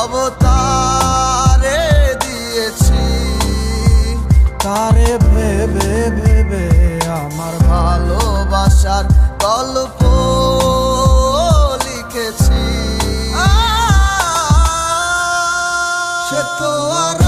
অবতারে দিয়েছি। তারে ভেবে ভেবে আমার ভালোবাসার গল্প লিখেছি। সে তো আর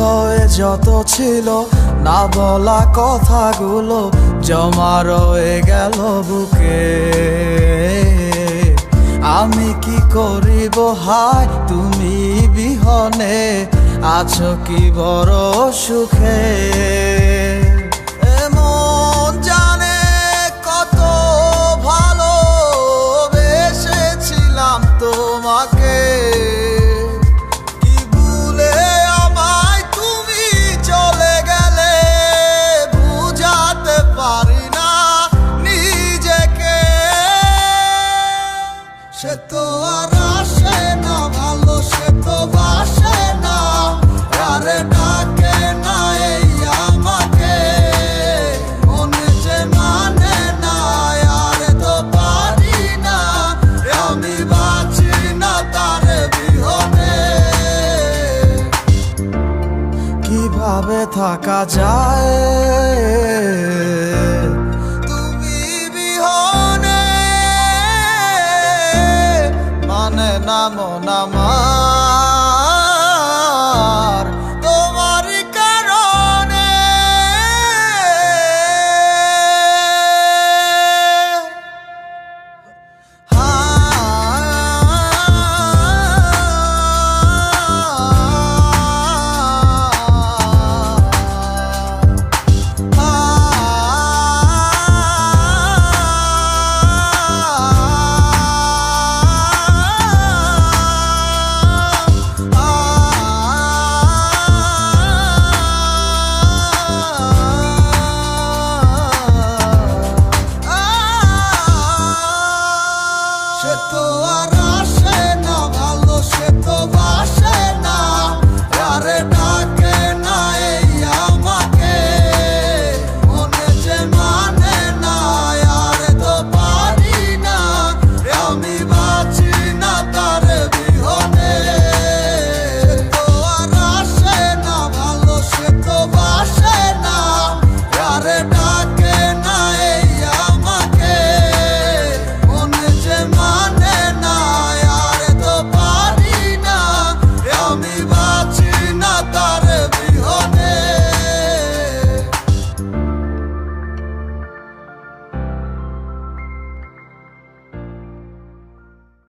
হৃদয়ে যত ছিল, না বলা কথাগুলো জমা রয়ে গেল বুকে। আমি কি করিব? হায়, তুমি বিহনে আছো কি বড় সুখে? ভাবে থাকা যায়। তুমি বিহনে মানে নাম নামা